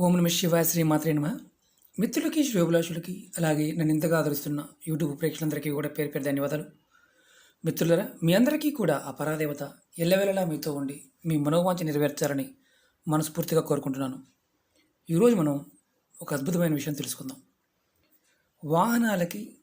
ఓం నమ శివాయ శ్రీ మాత్రే నమ. మిత్రులకి శ్రేభిలాషులకి అలాగే నన్ను ఇంతగా ఆదరిస్తున్న యూట్యూబ్ ప్రేక్షకులందరికీ కూడా పేరు పేరు ధన్యవాదాలు. మిత్రులరా మీ అందరికీ కూడా ఆ పరాదేవత ఎల్లవేళలా మీతో ఉండి మీ మనోవాంఛ నెరవేర్చాలని మనస్ఫూర్తిగా కోరుకుంటున్నాను. ఈరోజు మనం ఒక అద్భుతమైన విషయం తెలుసుకుందాం. వాహనాలకి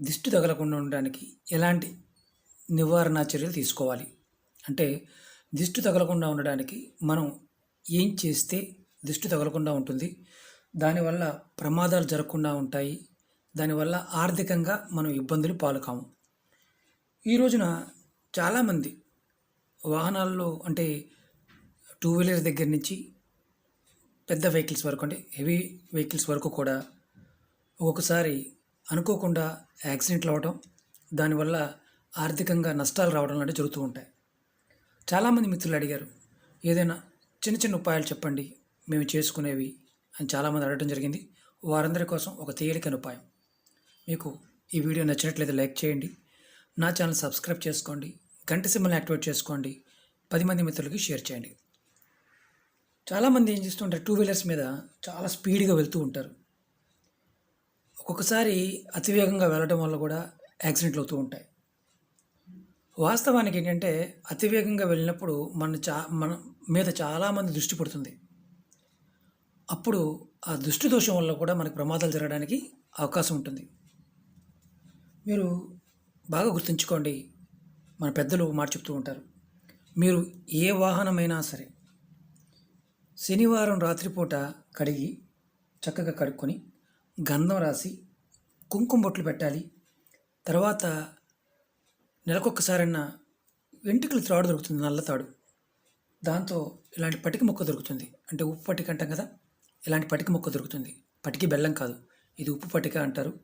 దిష్టి తగలకుండా ఉండడానికి ఎలాంటి నివారణ చర్యలు తీసుకోవాలి? అంటే దిష్టి తగలకుండా ఉండడానికి మనం ఏం చేస్తే దిష్టి తగలకుండా ఉంటుంది. దానివల్ల ప్రమాదాలు జరగకుండా ఉంటాయి. దానివల్ల ఆర్థికంగా మనం ఇబ్బందులు పాలుకాము. ఈ రోజున చాలామంది వాహనాల్లో అంటే టూ వీలర్ దగ్గర నుంచి పెద్ద వెహికల్స్ వరకు అంటే హెవీ వెహికల్స్ వరకు కూడా ఒక్కొక్కసారి అనుకోకుండా యాక్సిడెంట్లు అవ్వడం దానివల్ల ఆర్థికంగా నష్టాలు రావడం లాంటివి జరుగుతూ ఉంటాయి. చాలామంది మిత్రులు అడిగారు ఏదైనా చిన్న చిన్న ఉపాయాలు చెప్పండి. మేము చేసుకునేవి అని చాలామంది అడగడం జరిగింది. వారందరి కోసం ఒక తేలికైన ఉపాయం. మీకు ఈ వీడియో నచ్చినట్లయితే లైక్ చేయండి. నా ఛానల్ సబ్స్క్రైబ్ చేసుకోండి. గంట సింబల్ని యాక్టివేట్ చేసుకోండి. పది మంది మిత్రులకి షేర్ చేయండి. చాలామంది ఏం చేస్తుంటారు టూ వీలర్స్ మీద చాలా స్పీడ్గా వెళ్తూ ఉంటారు. ఒక్కొక్కసారి అతివేగంగా వెళ్ళడం వల్ల కూడా యాక్సిడెంట్లు అవుతూ ఉంటాయి. వాస్తవానికి ఏంటంటే అతివేగంగా వెళ్ళినప్పుడు మన చా మన మీద చాలామంది దృష్టి పడుతుంది. అప్పుడు ఆ దృష్టి దోషం వల్ల కూడా మనకు ప్రమాదాలు జరగడానికి అవకాశం ఉంటుంది. మీరు బాగా గుర్తుంచుకోండి మన పెద్దలు మాట చెప్తూ ఉంటారు. మీరు ఏ వాహనమైనా సరే శనివారం రాత్రిపూట కడిగి చక్కగా కడుక్కొని గంధం రాసి కుంకుమ బొట్లు పెట్టాలి. తర్వాత నెలకొకసారైనా వెంట్రుకలు త్రాడు దొరుకుతుంది నల్ల తాడు. దాంతో ఇలాంటి పటిక మొక్క దొరుకుతుంది. అంటే ఉప్పు పటిక అంటాం కదా ఇలాంటి పటిక మొక్క దొరుకుతుంది. పటికి బెల్లం కాదు. ఇది ఉప్పు పటిక అంటారు.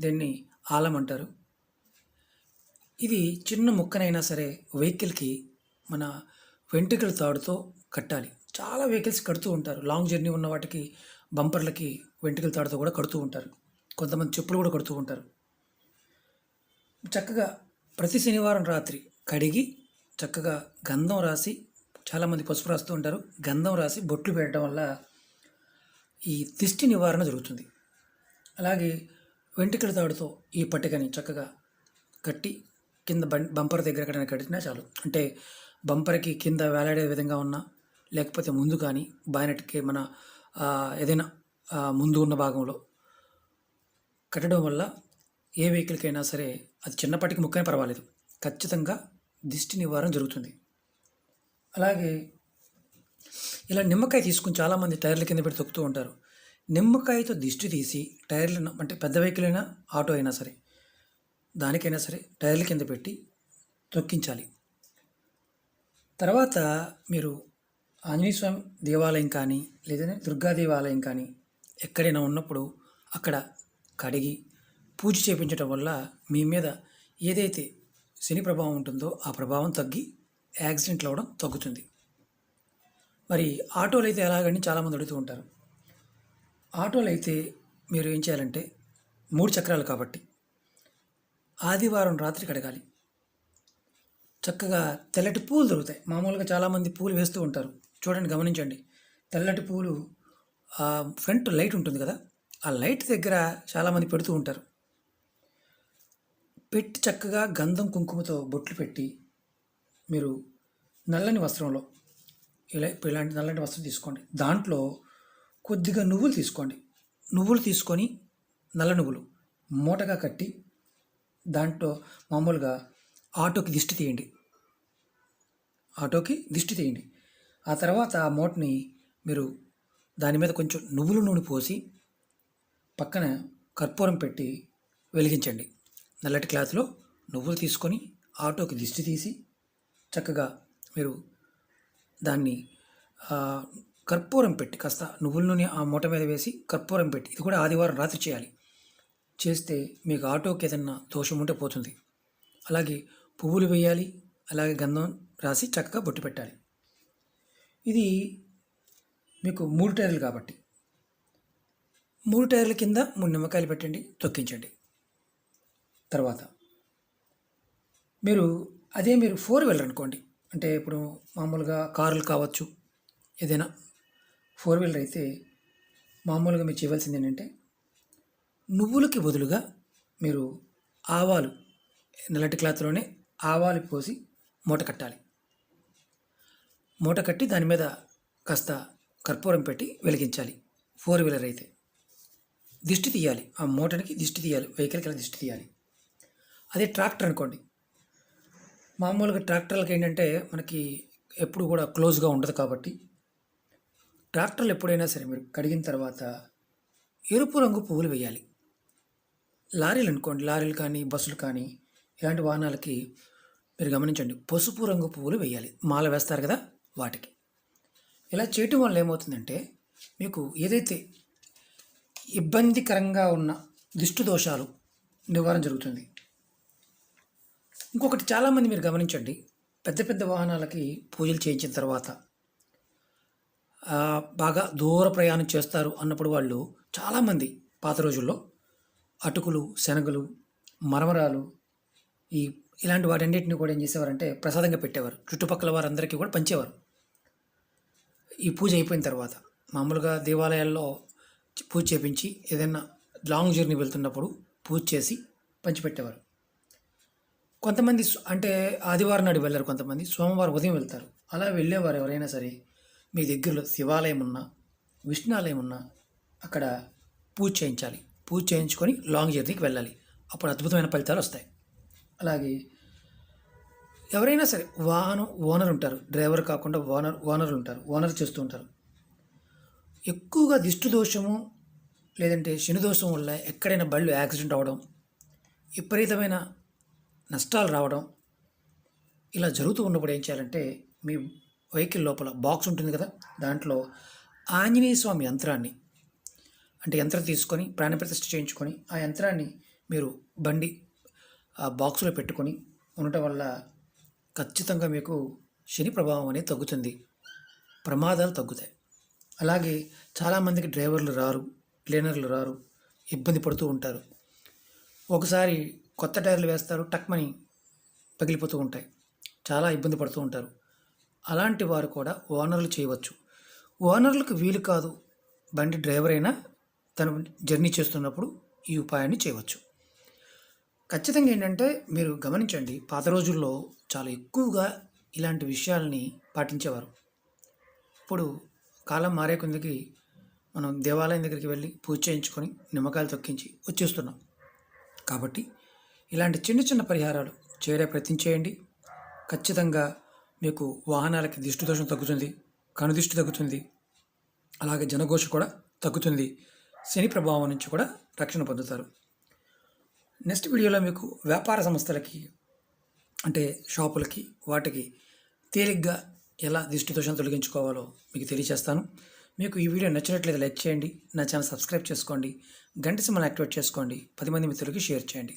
దీన్ని ఆలం అంటారు. ఇది చిన్న ముక్కనైనా సరే వెహికల్కి మన వెంట్రుకల తాడుతో కట్టాలి. చాలా వెహికల్స్ కడుతూ ఉంటారు. లాంగ్ జర్నీ ఉన్న వాటికి బంపర్లకి వెంట్రుకల తాడుతో కూడా కడుతూ ఉంటారు. కొంతమంది చెప్పులు కూడా కడుతూ ఉంటారు. చక్కగా ప్రతి శనివారం రాత్రి కడిగి చక్కగా గంధం రాసి చాలామంది పసుపు రాస్తూ ఉంటారు. గంధం రాసి బొట్లు పెట్టడం వల్ల ఈ దిష్టి నివారణ జరుగుతుంది. అలాగే వెంట్రుకల తాడుతో ఈ పట్టికని చక్కగా కట్టి కింద బం బంపర్ దగ్గర ఎక్కడైనా కట్టినా చాలు. అంటే బంపర్కి కింద వేలాడే విధంగా ఉన్నా లేకపోతే ముందు కానీ బానెట్కి మన ఏదైనా ముందు ఉన్న భాగంలో కట్టడం వల్ల ఏ వెహికల్కైనా సరే అది చిన్నప్పటికి ముక్కనే పర్వాలేదు. ఖచ్చితంగా దిష్టి నివారణ జరుగుతుంది. అలాగే ఇలా నిమ్మకాయ తీసుకుని చాలామంది టైర్ల కింద పెట్టి తొక్కుతూ ఉంటారు. నిమ్మకాయతో దిష్టి తీసి టైర్లు అంటే పెద్ద వెహికల్ అయినా ఆటో అయినా సరే దానికైనా సరే టైర్ల కింద పెట్టి తొక్కించాలి. తర్వాత మీరు ఆంజనేయ స్వామి దేవాలయం కానీ లేదంటే దుర్గా దేవాలయం కానీ ఎక్కడైనా ఉన్నప్పుడు అక్కడ కడిగి పూజ చేపించడం వల్ల మీ మీద ఏదైతే శని ప్రభావం ఉంటుందో ఆ ప్రభావం తగ్గి యాక్సిడెంట్లు అవ్వడం తగ్గుతుంది. మరి ఆటోలు అయితే ఎలాగని చాలామంది అడుగుతూ ఉంటారు. ఆటోలు అయితే మీరు ఏం చేయాలంటే మూడు చక్రాలు కాబట్టి ఆదివారం రాత్రి కడగాలి. చక్కగా తెల్లటి పూలు దొరుకుతాయి. మామూలుగా చాలామంది పూలు వేస్తూ ఉంటారు. చూడండి గమనించండి. తెల్లటి పూలు ఫ్రంట్ లైట్ ఉంటుంది కదా ఆ లైట్ దగ్గర చాలామంది పెడుతూ ఉంటారు. పెట్టి చక్కగా గంధం కుంకుమతో బొట్లు పెట్టి మీరు నల్లని వస్త్రంలో ఇలా ఇలాంటి నల్లటి వస్త్రం తీసుకోండి. దాంట్లో కొద్దిగా నువ్వులు తీసుకోండి. నువ్వులు తీసుకొని నల్ల నువ్వులు మూటగా కట్టి దాంట్లో మామూలుగా ఆటోకి దిష్టి తీయండి. ఆటోకి దిష్టి తీయండి. ఆ తర్వాత ఆ మూటని మీరు దాని మీద కొంచెం నువ్వుల నూనె పోసి పక్కన కర్పూరం పెట్టి వెలిగించండి. నల్లటి క్లాత్లో నువ్వులు తీసుకొని ఆటోకి దిష్టి తీసి చక్కగా మీరు దాన్ని కర్పూరం పెట్టి కాస్త నువ్వుల నూనె ఆ మూట మీద వేసి కర్పూరం పెట్టి ఇది కూడా ఆదివారం రాత్రి చేయాలి. చేస్తే మీకు ఆటోకి ఏదన్నా దోషం ఉంటే పోతుంది. అలాగే పువ్వులు వేయాలి అలాగే గంధం రాసి చక్కగా బొట్టు పెట్టాలి. ఇది మీకు మూడు టైర్లు కాబట్టి. మూడు టైర్ల కింద మూడు నిమ్మకాయలు పెట్టండి తొక్కించండి. తర్వాత మీరు అదే మీరు ఫోర్ వీలర్ అనుకోండి. అంటే ఇప్పుడు మామూలుగా కార్లు కావచ్చు ఏదైనా ఫోర్ వీలర్ అయితే మామూలుగా మీరు చేయవలసింది ఏంటంటే నువ్వులకి బదులుగా మీరు ఆవాలు నల్లటి క్లాత్లోనే ఆవాలు పోసి మూట కట్టాలి. మూట కట్టి దాని మీద కాస్త కర్పూరం పెట్టి వెలిగించాలి ఫోర్ వీలర్ అయితే. దిష్టి తీయాలి ఆ మూటనికి దిష్టి తీయాలి వెహికల్కి దిష్టి తీయాలి. అదే ట్రాక్టర్ అనుకోండి మామూలుగా ట్రాక్టర్లకు ఏంటంటే మనకి ఎప్పుడు కూడా క్లోజ్గా ఉండదు కాబట్టి ట్రాక్టర్లు ఎప్పుడైనా సరే మీరు కడిగిన తర్వాత ఎరుపు రంగు పువ్వులు వేయాలి. లారీలు అనుకోండి లారీలు కానీ బస్సులు కానీ ఇలాంటి వాహనాలకి మీరు గమనించండి పసుపు రంగు పువ్వులు వేయాలి. మాల వేస్తారు కదా వాటికి. ఇలా చేయటం వల్ల ఏమవుతుందంటే మీకు ఏదైతే ఇబ్బందికరంగా ఉన్న దిష్టు దోషాలు నివారణ జరుగుతుంది. ఇంకొకటి చాలామంది మీరు గమనించండి. పెద్ద పెద్ద వాహనాలకి పూజలు చేయించిన తర్వాత బాగా దూర ప్రయాణం చేస్తారు అన్నప్పుడు వాళ్ళు చాలామంది పాత రోజుల్లో అటుకులు శనగలు మరమరాలు ఈ ఇలాంటి వాటన్నిటిని కూడా ఏం చేసేవారంటే ప్రసాదంగా పెట్టేవారు. చుట్టుపక్కల వారందరికీ కూడా పంచేవారు. ఈ పూజ అయిపోయిన తర్వాత మామూలుగా దేవాలయాల్లో పూజ చేపించి ఏదైనా లాంగ్ జర్నీ వెళ్తున్నప్పుడు పూజ చేసి పంచిపెట్టేవారు. కొంతమంది అంటే ఆదివారం నాడు వెళ్ళారు కొంతమంది సోమవారం ఉదయం వెళ్తారు. అలా వెళ్ళేవారు ఎవరైనా సరే మీ దగ్గరలో శివాలయం ఉన్నా విష్ణాలయం ఉన్నా అక్కడ పూజ చేయించాలి. పూజ చేయించుకొని లాంగ్ జర్నీకి వెళ్ళాలి. అప్పుడు అద్భుతమైన ఫలితాలు వస్తాయి. అలాగే ఎవరైనా సరే వాహనం ఓనర్ ఉంటారు. డ్రైవర్ కాకుండా ఓనర్ ఓనర్లు ఉంటారు. ఓనర్ చేస్తూ ఉంటారు. ఎక్కువగా దిష్టి దోషము లేదంటే శని దోషం వల్ల ఎక్కడైనా బళ్ళు యాక్సిడెంట్ అవ్వడం విపరీతమైన నష్టాలు రావడం ఇలా జరుగుతూ ఉన్నప్పుడు ఏం చేయాలంటే మీ వెహికల్ లోపల బాక్స్ ఉంటుంది కదా దాంట్లో ఆంజనేయ స్వామి యంత్రాన్ని అంటే యంత్రం తీసుకొని ప్రాణప్రతిష్ఠ చేయించుకొని ఆ యంత్రాన్ని మీరు బండి ఆ బాక్సులో పెట్టుకొని ఉండటం వల్ల ఖచ్చితంగా మీకు శని ప్రభావం అనేది తగ్గుతుంది. ప్రమాదాలు తగ్గుతాయి. అలాగే చాలామందికి డ్రైవర్లు రారు క్లీనర్లు రారు ఇబ్బంది పడుతూ ఉంటారు. ఒకసారి కొత్త టైర్లు వేస్తారు టక్మని పగిలిపోతూ ఉంటాయి. చాలా ఇబ్బంది పడుతూ ఉంటారు. అలాంటి వారు కూడా ఓనర్లు చేయవచ్చు. ఓనర్లకు వీలు కాదు బండి డ్రైవర్ అయినా తను జర్నీ చేస్తున్నప్పుడు ఈ ఉపాయాన్ని చేయవచ్చు. ఖచ్చితంగా ఏంటంటే మీరు గమనించండి పాత రోజుల్లో చాలా ఎక్కువగా ఇలాంటి విషయాల్ని పాటించేవారు. ఇప్పుడు కాలం మారే కొందికి మనం దేవాలయం దగ్గరికి వెళ్ళి పూజ చేయించుకొని నిమ్మకాయలు తొక్కించి వచ్చేస్తున్నాం. కాబట్టి ఇలాంటి చిన్న చిన్న పరిహారాలు చేరే ప్రయత్నం చేయండి. ఖచ్చితంగా మీకు వాహనాలకి దిష్టి దోషం తగ్గుతుంది కనుదిష్టి తగ్గుతుంది అలాగే జనఘోష కూడా తగ్గుతుంది. శని ప్రభావం నుంచి కూడా రక్షణ పొందుతారు. నెక్స్ట్ వీడియోలో మీకు వ్యాపార సంస్థలకి అంటే షాపులకి వాటికి తేలిగ్గా ఎలా దిష్టి దోషం తొలగించుకోవాలో మీకు తెలియజేస్తాను మీకు ఈ వీడియో నచ్చినట్లయితే లైక్ చేయండి నా ఛానల్ సబ్స్క్రైబ్ చేసుకోండి గంట సింబల్ యాక్టివేట్ చేసుకోండి పది మంది మిత్రులకి షేర్ చేయండి.